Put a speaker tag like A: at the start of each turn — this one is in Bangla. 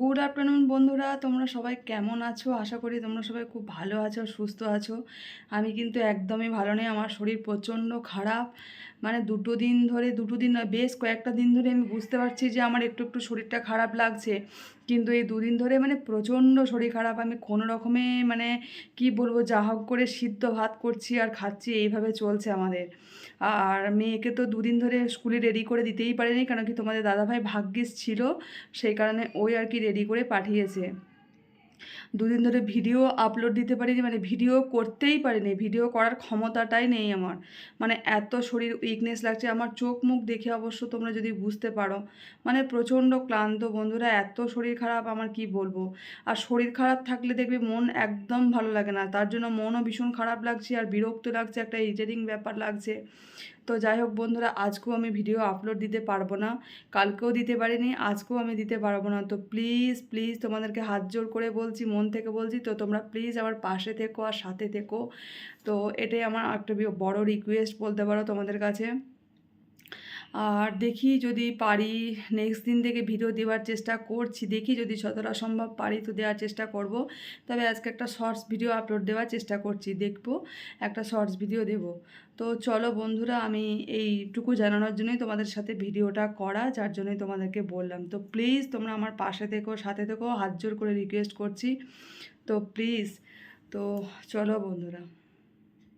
A: গুড আফটারনুন বন্ধুরা। তোমরা সবাই কেমন আছো? আশা করি তোমরা সবাই খুব ভালো আছো, সুস্থ আছো। আমি কিন্তু একদমই ভালো নেই। আমার শরীর প্রচণ্ড খারাপ। মানে দুটো দিন ধরে, দুটো দিন বেশ কয়েকটা দিন ধরে আমি বুঝতে পারছি যে আমার একটু একটু শরীরটা খারাপ লাগছে। কিন্তু এই দুদিন ধরে মানে প্রচণ্ড শরীর খারাপ, আমি কোনো রকমে মানে কি বলব, যা হোক করে সিদ্ধ ভাত করছি আর খাচ্ছি, এইভাবে চলছে আমাদের। আর মেয়েকে তো দুদিন ধরে স্কুলে রেডি করে দিতেই পারেনি কারণ কি তোমাদের দাদাভাই ভাগ্যিস ছিল, সেই কারণে ওই আর কি রেডি করে পাঠিয়েছে। দুদিন ধরে ভিডিও আপলোড দিতে পারিনি মানে ভিডিও করতেই পারিনি, ভিডিও করার ক্ষমতাটাই নেই আমার। মানে এত শরীর উইকনেস লাগছে, আমার চোখ মুখ দেখে অবশ্য তোমরা যদি বুঝতে পারো মানে প্রচণ্ড ক্লান্ত বন্ধুরা, এত শরীর খারাপ, আমার কি বলব? আর শরীর খারাপ থাকলে দেখবে মন একদম ভালো লাগে না, তার জন্য মনও ভীষণ খারাপ লাগছে আর বিরক্ত লাগছে, একটা ইরিটেটিং ব্যাপার লাগছে। তো যাই হোক বন্ধুরা, আজকেও আমি ভিডিও আপলোড দিতে পারব না, কালকেও দিতে পারিনি, আজকেও আমি দিতে পারব না। তো প্লিজ প্লিজ তোমাদেরকে হাত জোর করে বলছি, মন থেকে বলছি, তো তোমরা প্লিজ আমার পাশে থেকো আর সাথে থেকো। তো এটাই আমার একটা বড় রিকোয়েস্ট বলতে পারো তোমাদের কাছে। আর দেখি যদি পারি নেক্সট দিন থেকে ভিডিও দেওয়ার চেষ্টা করছি। দেখি যদি যতটা সম্ভব পারি তো দেওয়ার চেষ্টা করব। তবে আজকে একটা শর্টস ভিডিও আপলোড দেওয়ার চেষ্টা করছি, দেখব, একটা শর্টস ভিডিও দেব। তো চলো বন্ধুরা, আমি এইটুকু জানানোর জন্যই তোমাদের সাথে ভিডিওটা করা, যার জন্যই তোমাদেরকে বললাম। তো প্লিজ তোমরা আমার পাশে থেকো, সাথে থেকো, হাত জোর করে রিকোয়েস্ট করছি। তো প্লিজ তো চলো বন্ধুরা।